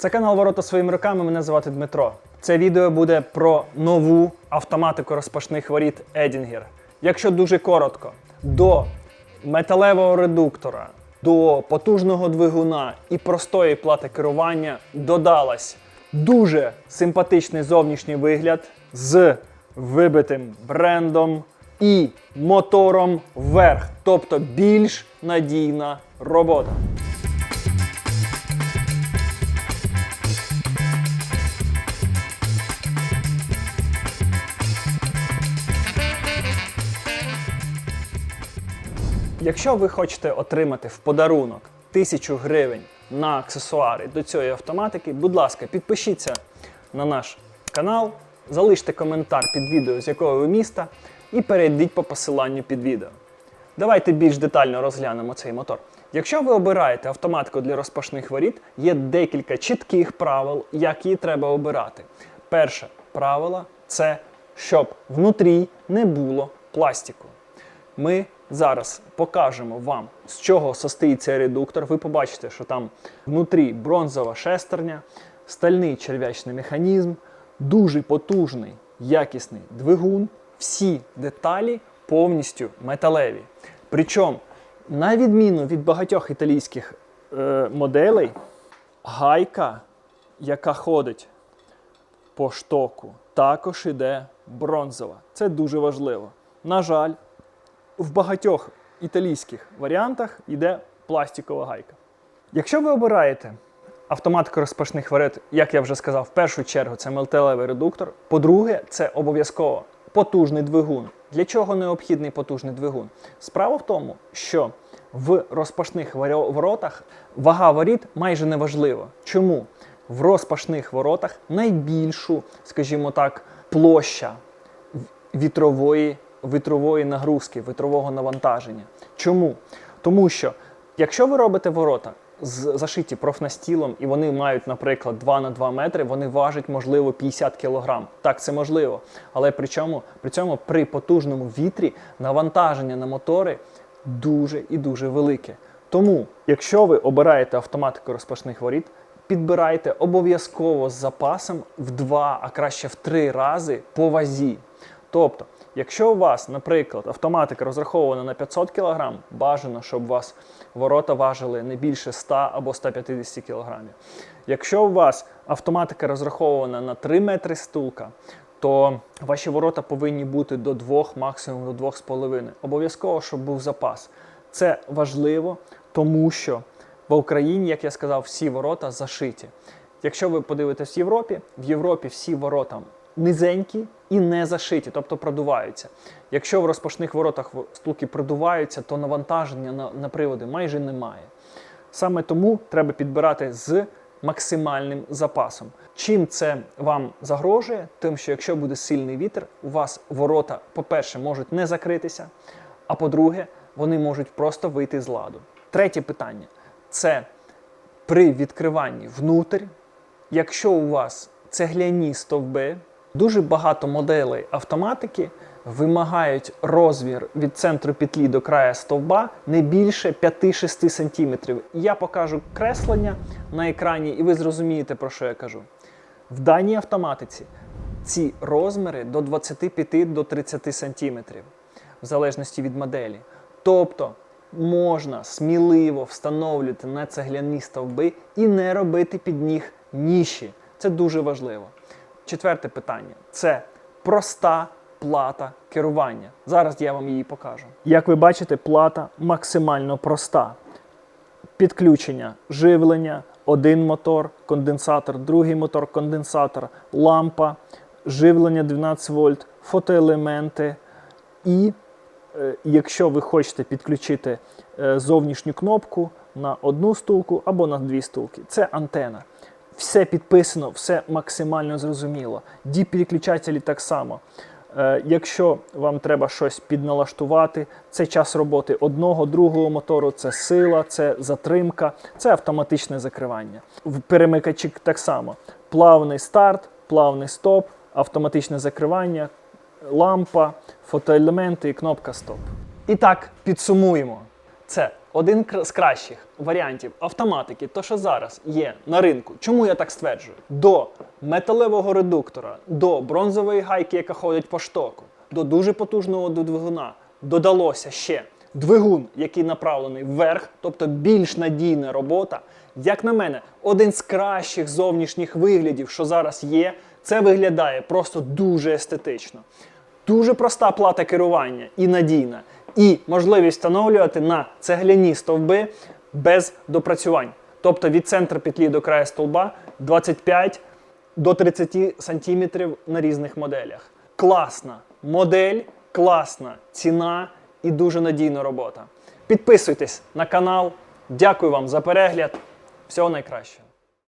Це канал Ворота своїми руками. Мене звати Дмитро. Це відео буде про нову автоматику розпашних воріт Едінгер. Якщо дуже коротко, до металевого редуктора, до потужного двигуна і простої плати керування додалась дуже симпатичний зовнішній вигляд з вибитим брендом і мотором вверх, тобто більш надійна робота. Якщо ви хочете отримати в подарунок 1000 гривень на аксесуари до цієї автоматики, будь ласка, підпишіться на наш канал, залиште коментар під відео, з якого ви міста, і перейдіть по посиланню під відео. Давайте більш детально розглянемо цей мотор. Якщо ви обираєте автоматику для розпашних воріт, є декілька чітких правил, як її треба обирати. Перше правило це щоб внутрі не було пластику. Ми зараз покажемо вам, з чого состоїть цей редуктор. Ви побачите, що там внутрі бронзова шестерня, стальний черв'ячний механізм, дуже потужний, якісний двигун. Всі деталі повністю металеві. Причому, на відміну від багатьох італійських е, моделей, гайка, яка ходить по штоку, також іде бронзова. Це дуже важливо. На жаль, в багатьох італійських варіантах йде пластикова гайка. Якщо ви обираєте автоматику розпашних воріт, як я вже сказав, в першу чергу це металевий редуктор. По-друге, це обов'язково потужний двигун. Для чого необхідний потужний двигун? Справа в тому, що в розпашних воротах вага воріт майже не важлива. Чому? В розпашних воротах найбільшу, скажімо так, площа вітрової, вітрової нагрузки, вітрового навантаження. Чому? Тому що якщо ви робите ворота з- зашиті профнастілом, і вони мають, наприклад, 2 на 2 метри, вони важать, можливо, 50 кг. Так, це можливо. Але при цьому, при цьому при потужному вітрі навантаження на мотори дуже і дуже велике. Тому, якщо ви обираєте автоматику розпашних воріт, підбирайте обов'язково з запасом в два, а краще в три рази по вазі. Тобто, якщо у вас, наприклад, автоматика розрахована на 500 кг, бажано, щоб у вас ворота важили не більше 100 або 150 кг. Якщо у вас автоматика розрахована на 3 метри стулка, то ваші ворота повинні бути до 2, максимум до 2,5. Обов'язково, щоб був запас. Це важливо, тому що в Україні, як я сказав, всі ворота зашиті. Якщо ви подивитесь в Європі, в Європі всі ворота низенькі і не зашиті, тобто продуваються. Якщо в розпашних воротах стулки продуваються, то навантаження на, на приводи майже немає. Саме тому треба підбирати з максимальним запасом. Чим це вам загрожує? Тим, що якщо буде сильний вітер, у вас ворота, по-перше, можуть не закритися, а по-друге, вони можуть просто вийти з ладу. Третє питання це при відкриванні внутрь, якщо у вас цегляні стовби, дуже багато моделей автоматики вимагають розмір від центру петлі до краю стовба не більше 5-6 см. Я покажу креслення на екрані, і ви зрозумієте, про що я кажу. В даній автоматиці ці розміри до 25 до 30 см, в залежності від моделі. Тобто можна сміливо встановлювати на цегляні стовби і не робити під них ніші. Це дуже важливо. Четверте питання це проста плата керування. Зараз я вам її покажу. Як ви бачите, плата максимально проста підключення живлення, один мотор, конденсатор, другий мотор, конденсатор, лампа, живлення 12 вольт, фотоелементи. І е, якщо ви хочете підключити е, зовнішню кнопку на одну стулку або на дві стулки, це антена. Все підписано, все максимально зрозуміло. ді переключателі так само. Е, Якщо вам треба щось підналаштувати, це час роботи одного, другого мотору, це сила, це затримка, це автоматичне закривання. В перемикачі так само: плавний старт, плавний стоп, автоматичне закривання, лампа, фотоелементи і кнопка стоп. І так, підсумуємо. Це один з кращих варіантів автоматики, то що зараз є на ринку. Чому я так стверджую? До металевого редуктора, до бронзової гайки, яка ходить по штоку, до дуже потужного двигуна додалося ще двигун, який направлений вверх, тобто більш надійна робота. Як на мене, один з кращих зовнішніх виглядів, що зараз є, це виглядає просто дуже естетично. Дуже проста плата керування і надійна, і можливість встановлювати на цегляні стовби без допрацювань. Тобто від центру петлі до краю стовба 25 до 30 сантиметрів на різних моделях. Класна модель, класна ціна і дуже надійна робота. Підписуйтесь на канал. Дякую вам за перегляд. Всього найкращого.